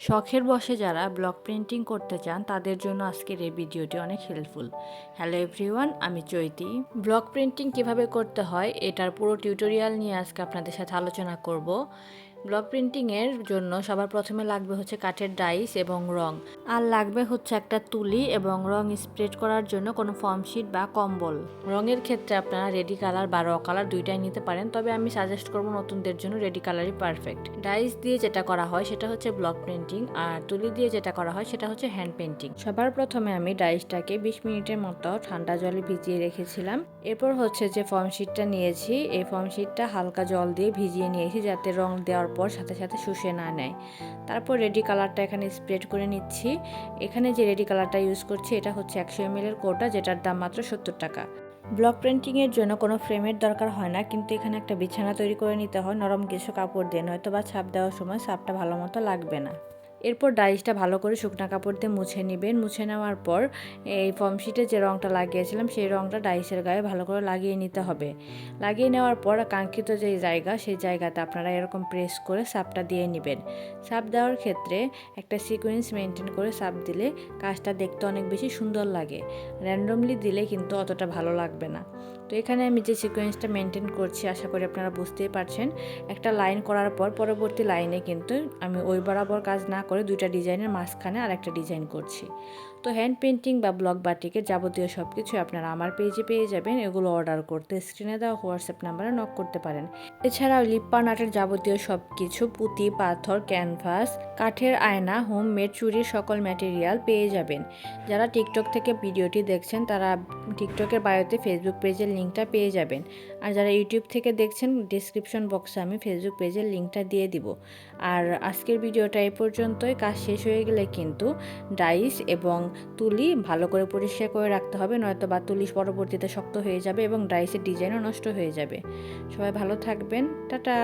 শখের বসে যারা ব্লক প্রিন্টিং করতে চান, তাদের জন্য আজকের এই ভিডিওটি অনেক হেল্পফুল হ্যালো এভরিওয়ান আমি চৈতি। ব্লক প্রিন্টিং কীভাবে করতে হয়, এটার পুরো টিউটোরিয়াল নিয়ে আজকে আপনাদের সাথে আলোচনা করব। ব্লক প্রিন্টিংয়ের জন্য সবার প্রথমে লাগবে হচ্ছে কাঠের ডাইস এবং রং। আর লাগবে হচ্ছে একটা তুলি এবং রং স্প্রেড করার জন্য কোনো ফর্ম শিট বা কম্বল। রঙের ক্ষেত্রে আপনারা রেডি কালার বা র কালার দুইটাই নিতে পারেন, তবে আমি সাজেস্ট করব নতুনদের জন্য রেডি কালারই পারফেক্ট ডাইস দিয়ে যেটা করা হয় সেটা হচ্ছে ব্লক প্রিন্টিং, আর তুলি দিয়ে যেটা করা হয় সেটা হচ্ছে হ্যান্ড পেন্টিং সবার প্রথমে আমি ডাইসটাকে বিশ মিনিটের মতো ঠান্ডা জলে ভিজিয়ে রেখেছিলাম। এরপর হচ্ছে যে ফর্ম শিটটা নিয়েছি, এই ফর্ম শিটটা হালকা জল দিয়ে ভিজিয়ে নিয়েছি যাতে রং দেওয়ার পর সাথে সাথে শুষে না নেয়। তারপর রেডি কালারটা এখানে স্প্রেড করে নিচ্ছি। এখানে যে রেডি কালারটা ইউজ করছি, এটা হচ্ছে একশো এম এর কোটা, যেটার দাম মাত্র সত্তর টাকা। ব্লক প্রিন্টিংয়ের জন্য কোনো ফ্রেমের দরকার হয় না, কিন্তু এখানে একটা বিছানা তৈরি করে নিতে হয়, নরম কিছু কাপড় দিয়ে নয়তো বা ছাপ দেওয়ার সময় ছাপটা ভালো মতো লাগবে না। এরপর ডাইসটা ভালো করে শুকনো কাপড় দিয়ে মুছে নেবেন। মুছে নেওয়ার পর এই ফর্মশিটে যে রঙটা লাগিয়েছিলাম, সেই রঙটা ডাইসের গায়ে ভালো করে লাগিয়ে নিতে হবে। লাগিয়ে নেওয়ার পর কাঙ্ক্ষিত যে জায়গা, সেই জায়গাতে আপনারা এরকম প্রেস করে সাপটা দিয়ে নেবেন। সাপ দেওয়ার ক্ষেত্রে একটা সিকোয়েন্স মেনটেন করে সাপ দিলে কাজটা দেখতে অনেক বেশি সুন্দর লাগে। র্যান্ডমলি দিলে কিন্তু অতটা ভালো লাগবে না। তো এখানে আমি যে সিকোয়েন্সটা মেনটেন করছি, আশা করি আপনারা বুঝতেই পারছেন। একটা লাইন করার পর পরবর্তী লাইনে কিন্তু আমি ওই বরাবর কাজ না করে দুইটা ডিজাইনের মাঝখানে আর একটা ডিজাইন করছি। তো হ্যান্ড পেন্টিং বা ব্লক বাটিকের যাবতীয় সব কিছু আপনারা আমার পেজে পেয়ে যাবেন, এগুলো অর্ডার করতে স্ক্রিনে দেওয়া হোয়াটসঅ্যাপ নাম্বারে নক করতে পারেন। এছাড়াও লিপ্পা নাটের যাবতীয় সব কিছু পুঁতি, পাথর ক্যানভাস কাঠের আয়না হোম মেড চুরির সকল ম্যাটেরিয়াল পেয়ে যাবেন। যারা টিকটক থেকে ভিডিওটি দেখছেন, তারা টিকটকের বায়োতে ফেসবুক পেজের লিঙ্কটা পেয়ে যাবেন। আর যারা ইউটিউব থেকে দেখছেন ডিসক্রিপশন বক্সে আমি ফেসবুক পেজের লিঙ্কটা দিয়ে দিব। আর আজকের ভিডিওটা এই পর্যন্তই কাজ শেষ হয়ে গেলে কিন্তু ডাইস এবং তুলি ভালো করে পরিষ্কার করে রাখতে হবে, নয়তো বা তুলি পরবর্তীতে শক্ত হয়ে যাবে এবং ডাইসের ডিজাইনও নষ্ট হয়ে যাবে। সবাই ভালো থাকবেন, টাটা!